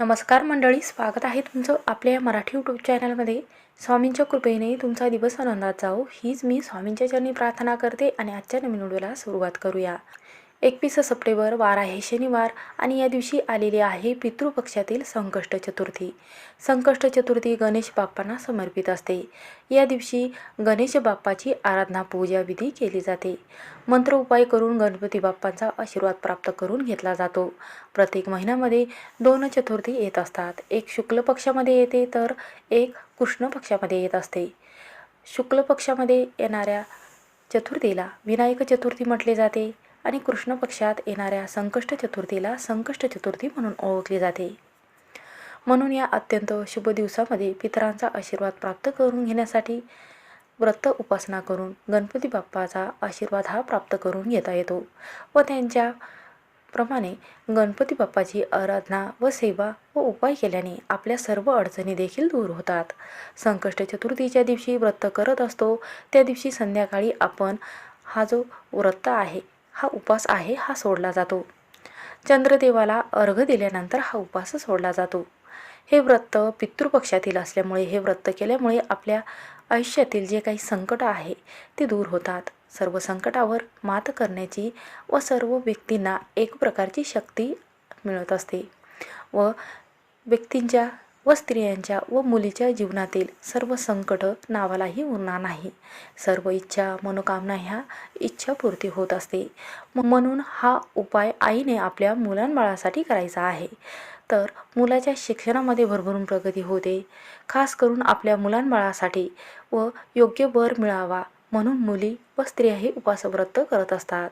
नमस्कार मंडळी स्वागत आहे तुमचं आपल्या या मराठी यूट्यूब चॅनलमध्ये स्वामींच्या कृपेने तुमचा दिवस आनंदात जाओ हीच मी स्वामींच्या चरणी प्रार्थना करते आणि आजच्या नवीन व्हिडिओला सुरुवात करूया. एकवीस सप्टेंबर वार आहे शनिवार आणि या दिवशी आलेली आहे पितृपक्षातील संकष्ट चतुर्थी. संकष्ट चतुर्थी गणेश बाप्पांना समर्पित असते. या दिवशी गणेश बाप्पाची आराधना पूजा विधी केली जाते. मंत्र उपाय करून गणपती बाप्पांचा आशीर्वाद प्राप्त करून घेतला जातो. प्रत्येक महिन्यामध्ये दोन चतुर्थी येत असतात. एक शुक्ल पक्षामध्ये येते तर एक कृष्ण पक्षामध्ये येत असते. शुक्ल पक्षामध्ये येणाऱ्या चतुर्थीला विनायक चतुर्थी म्हटले जाते. आणि कृष्ण पक्षात येणाऱ्या संकष्ट चतुर्थीला संकष्ट चतुर्थी म्हणून ओळखली जाते. म्हणून या अत्यंत शुभ दिवसामध्ये पितरांचा आशीर्वाद प्राप्त करून घेण्यासाठी व्रत उपासना करून गणपती बाप्पाचा आशीर्वाद हा प्राप्त करून घेता येतो व त्यांच्या प्रमाणे गणपती बाप्पाची आराधना व सेवा व उपाय केल्याने आपल्या सर्व अडचणी देखील दूर होतात. संकष्ट चतुर्थीच्या दिवशी व्रत करत असतो. त्या दिवशी संध्याकाळी आपण हा जो व्रत आहे हा उपास आहे हा सोडला जातो. चंद्रदेवाला अर्घ दिल्यानंतर हा उपास सोडला जातो. हे व्रत पितृपक्षातील असल्यामुळे हे व्रत केल्यामुळे आपल्या आयुष्यातील जे काही संकट आहे ते दूर होतात. सर्व संकटावर मात करण्याची व सर्व व्यक्तींना एक प्रकारची शक्ती मिळत असते व व्यक्तींच्या व स्त्रियांच्या व मुलीच्या जीवनातील सर्व संकट नावालाही उरणार नाही. सर्व इच्छा मनोकामना ह्या इच्छापूर्ती होत असते. म्हणून हा उपाय आईने आपल्या मुलांबाळासाठी करायचा आहे. तर मुलाच्या शिक्षणामध्ये भरभरून प्रगती होते. खास करून आपल्या मुलांबाळासाठी व योग्य वर मिळावा म्हणून मुली व स्त्रिया हे उपासव्रत करत असतात.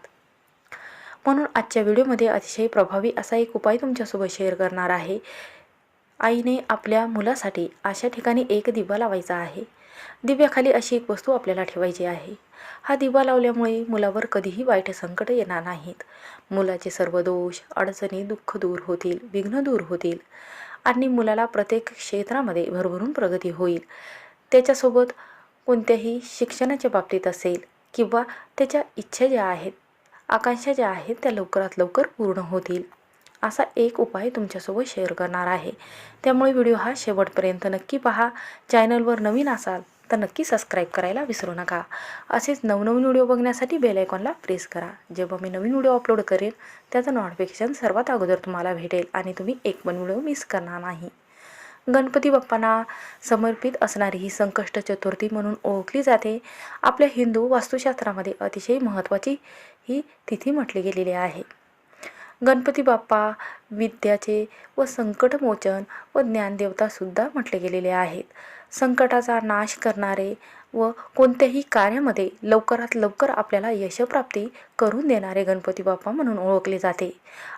म्हणून आजच्या व्हिडिओमध्ये अतिशय प्रभावी असा एक उपाय तुमच्यासोबत शेअर करणार आहे. आईने आपल्या मुलासाठी अशा ठिकाणी एक दिवा लावायचा आहे. दिव्याखाली अशी एक वस्तू आपल्याला ठेवायची आहे. हा दिवा लावल्यामुळे मुलावर कधीही वाईट संकट येणार नाहीत. मुलाचे सर्व दोष अडचणी दुःख दूर होतील विघ्न दूर होतील आणि मुलाला प्रत्येक क्षेत्रामध्ये भरभरून प्रगती होईल. त्याच्यासोबत कोणत्याही शिक्षणाच्या बाबतीत असेल किंवा त्याच्या इच्छा ज्या आहेत आकांक्षा ज्या आहेत त्या लवकरात लवकर पूर्ण होतील. असा एक उपाय तुमच्यासोबत शेअर करणार आहे. त्यामुळे व्हिडिओ हा शेवटपर्यंत नक्की पहा. चॅनलवर नवीन असाल तर नक्की सबस्क्राईब करायला विसरू नका. असेच नवनवीन व्हिडिओ बघण्यासाठी बेल आयकॉनला प्रेस करा. जेव्हा मी नवीन व्हिडिओ अपलोड करेन त्याचं नोटिफिकेशन सर्वात अगोदर तुम्हाला भेटेल आणि तुम्ही एक पण व्हिडिओ मिस करणार नाही. गणपती बाप्पांना समर्पित असणारी ही संकष्ट चतुर्थी म्हणून ओळखली जाते. आपल्या हिंदू वास्तुशास्त्रामध्ये अतिशय महत्त्वाची ही तिथी म्हटली गेलेली आहे. गणपती बाप्पा विद्याचे व संकटमोचन व ज्ञानदेवतासुद्धा म्हटले गेलेले आहेत. संकटाचा नाश करणारे व कोणत्याही कार्यामध्ये लवकरात लवकर आपल्याला यशप्राप्ती करून देणारे गणपती बाप्पा म्हणून ओळखले जाते.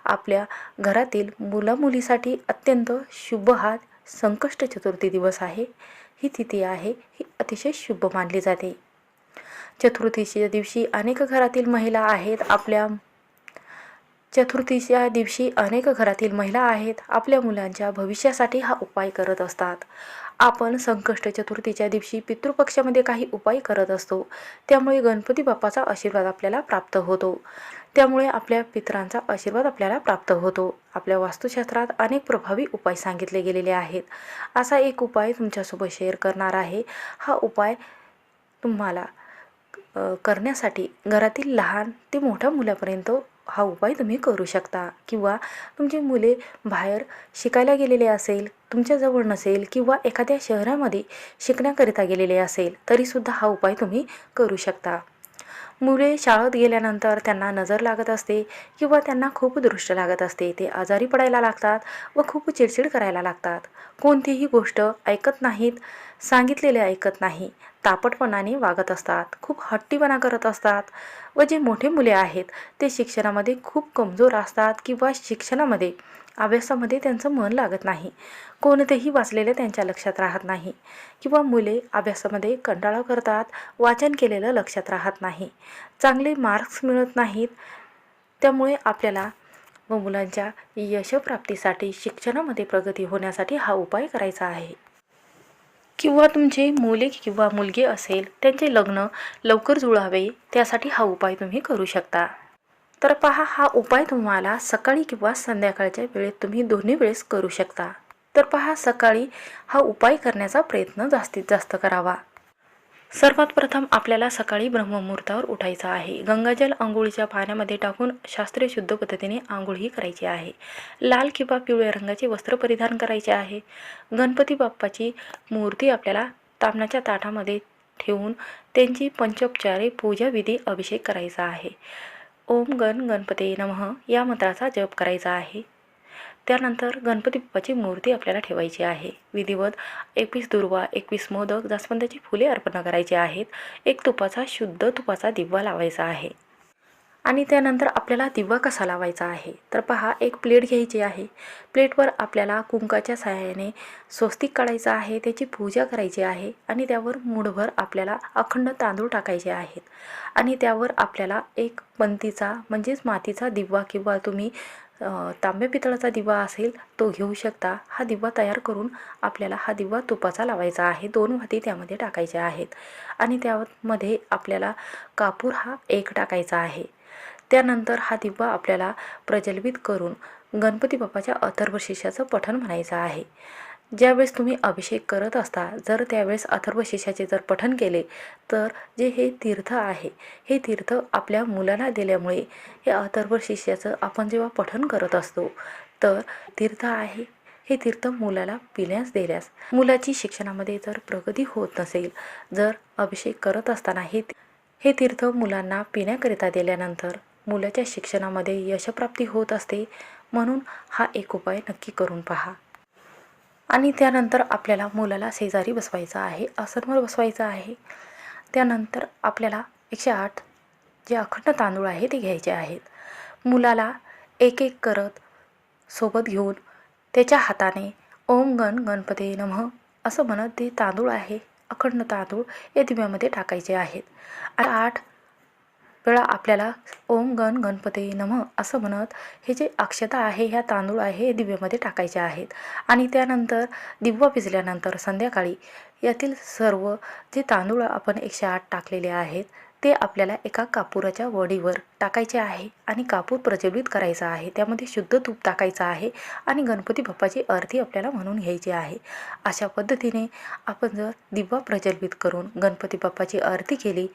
आपल्या घरातील मुलामुलीसाठी अत्यंत शुभ हा संकष्ट चतुर्थी दिवस आहे. ही तिथी आहे ही अतिशय शुभ मानली जाते. चतुर्थीच्या दिवशी अनेक घरातील महिला आहेत. आपल्या चतुर्थीच्या दिवशी अनेक घरातील महिला आहेत. आपल्या मुलांच्या भविष्यासाठी हा उपाय करत असतात. आपण संकष्ट चतुर्थीच्या दिवशी पितृपक्षामध्ये काही उपाय करत असतो. त्यामुळे गणपती बाप्पाचा आशीर्वाद आपल्याला प्राप्त होतो. त्यामुळे आपल्या पितरांचा आशीर्वाद आपल्याला प्राप्त होतो. आपल्या वास्तुशास्त्रात अनेक प्रभावी उपाय सांगितले गेलेले आहेत. असा एक उपाय तुमच्यासोबत शेअर करणार आहे. हा उपाय तुम्हाला करण्यासाठी घरातील लहान ते मोठ्या मुलापर्यंत हा उपाय तुम्ही करू शकता. किंवा तुमची मुले बाहेर शिकायला गेलेले असेल तुमच्याजवळ नसेल किंवा एखाद्या शहरामध्ये शिकण्याकरिता गेलेले असेल तरीसुद्धा हा उपाय तुम्ही करू शकता. मुले शाळेत गेल्यानंतर त्यांना नजर लागत असते किंवा त्यांना खूप दृष्ट लागत असते. ते आजारी पडायला लागतात व खूप चिडचिड करायला लागतात. कोणतीही गोष्ट ऐकत नाहीत सांगितलेले ऐकत नाही तापटपणाने वागत असतात खूप हट्टीपणा करत असतात व जे मोठे मुले आहेत ते शिक्षणामध्ये खूप कमजोर असतात किंवा शिक्षणामध्ये अभ्यासामध्ये त्यांचं मन लागत नाही. कोणतेही वाचलेलं त्यांच्या लक्षात राहत नाही. किंवा मुले अभ्यासामध्ये कंटाळा करतात वाचन केलेलं लक्षात राहत नाही. चांगले मार्क्स मिळत नाहीत. त्यामुळे आपल्याला व मुलांच्या यशप्राप्तीसाठी शिक्षणामध्ये प्रगती होण्यासाठी हा उपाय करायचा आहे. किंवा तुमचे मुले किंवा मुलगी असेल त्यांचे लग्न लवकर जुळावे त्यासाठी हा उपाय तुम्ही करू शकता. तर पहा हा उपाय तुम्हाला सकाळी किंवा संध्याकाळच्या वेळेत तुम्ही दोन्ही वेळेस करू शकता. तर पहा सकाळी हा उपाय करण्याचा प्रयत्न जास्तीत जास्त करावा. सर्वात प्रथम आपल्याला सकाळी ब्रह्ममुहूर्तावर उठायचं आहे. गंगाजल आंघोळीच्या पाण्यामध्ये टाकून शास्त्रीय शुद्ध पद्धतीने आंघोळही करायची आहे. लाल किंवा पिवळ्या रंगाचे वस्त्र परिधान करायचे आहे. गणपती बाप्पाची मूर्ती आपल्याला तामणाच्या ताटामध्ये ठेवून त्यांची पंचोपचारे पूजाविधी अभिषेक करायचा आहे. ओम गण गणपते नमः या मंत्राचा जप करायचा आहे. त्यानंतर गणपती बाप्पाची मूर्ती आपल्याला ठेवायची आहे. विधिवत एकवीस दुर्वा एकवीस मोदक जास्वंदाची फुले अर्पण करायची आहेत. एक तुपाचा शुद्ध तुपाचा दिवा लावायचा आहे. आणि त्यानंतर आपल्याला दिवा कसा लावायचा आहे? तर पहा एक प्लेट घ्यायची आहे. प्लेटवर आपल्याला कुंकाच्या सहाय्याने स्वस्तिक काढायचं आहे त्याची पूजा करायची आहे आणि त्यावर मूठभर आपल्याला अखंड तांदूळ टाकायचे आहेत. आणि त्यावर आपल्याला एक पंतीचा म्हणजेच मातीचा दिवा किंवा तुम्ही तांब्या पितळाचा दिवा असेल तो घेऊ शकता. हा दिवा तयार करून आपल्याला हा दिवा तुपाचा लावायचा आहे. दोन वाती त्यामध्ये टाकायच्या आहेत. आणि त्यामध्ये आपल्याला कापूर हा एक टाकायचा आहे. त्यानंतर हा दिवा आपल्याला प्रज्वलित करून गणपती बाप्पाच्या अथर्व शिष्याचं पठण म्हणायचं आहे. ज्यावेळेस तुम्ही अभिषेक करत असता जर त्यावेळेस अथर्व शिष्याचे जर पठण केले तर जे हे तीर्थ आहे हे तीर्थ आपल्या मुलाला दिल्यामुळे हे अथर्व शिष्याचं आपण जेव्हा पठण करत असतो तर तीर्थ आहे. हे तीर्थ मुलाला पिण्यास दिल्यास मुलाची शिक्षणामध्ये जर प्रगती होत नसेल जर अभिषेक करत असताना हे हे तीर्थ मुलांना पिण्याकरिता दिल्यानंतर मुलाच्या शिक्षणामध्ये यशप्राप्ती होत असते म्हणून हा एक उपाय नक्की करून पहा. आणि त्यानंतर आपल्याला मुलाला शेजारी बसवायचं आहे आसनवर बसवायचं आहे. त्यानंतर आपल्याला एकशे आठ जे अखंड तांदूळ आहे ते घ्यायचे आहेत. मुलाला एक एक करत सोबत घेऊन त्याच्या हाताने ओम गण गणपती नमः असं म्हणत ते तांदूळ आहे अखंड तांदूळ या दिव्यामध्ये टाकायचे आहेत. आणि आठ वेळा आपल्याला ओम गण गणपती नम असं म्हणत हे जे अक्षता आहे ह्या तांदूळ आहे हे दिव्यामध्ये टाकायचे आहेत. आणि त्यानंतर दिवा भिजल्यानंतर संध्याकाळी यातील सर्व जे तांदूळ आपण एकशे आठ टाकलेले आहेत ते आपल्याला एका कापुराच्या वडीवर टाकायचे आहे आणि कापूर प्रज्वलित करायचा आहे. त्यामध्ये शुद्ध तूप टाकायचं आहे आणि गणपती बाप्पाची आरती आपल्याला म्हणून घ्यायची आहे. अशा पद्धतीने आपण जर दिवा प्रज्वलित करून गणपती बाप्पाची आरती केली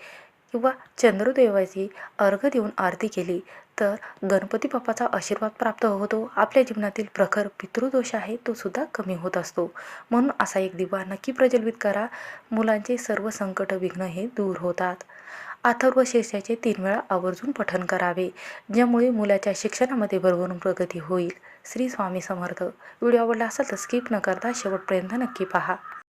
किंवा चंद्रदेवाची अर्घ देऊन आरती केली तर गणपती बाप्पाचा आशीर्वाद प्राप्त होतो. आपल्या जीवनातील प्रखर पितृदोष आहे तो सुद्धा कमी होत असतो. म्हणून असा एक दिवा नक्की प्रज्वलित करा. मुलांचे सर्व संकट विघ्न हे दूर होतात. अथर्व शीर्षाचे तीन वेळा आवर्जून पठन करावे ज्यामुळे मुलाच्या शिक्षणामध्ये भरभरून प्रगती होईल. श्री स्वामी समर्थ. व्हिडिओ आवडला असेल तर स्किप न करता शेवटपर्यंत नक्की पहा.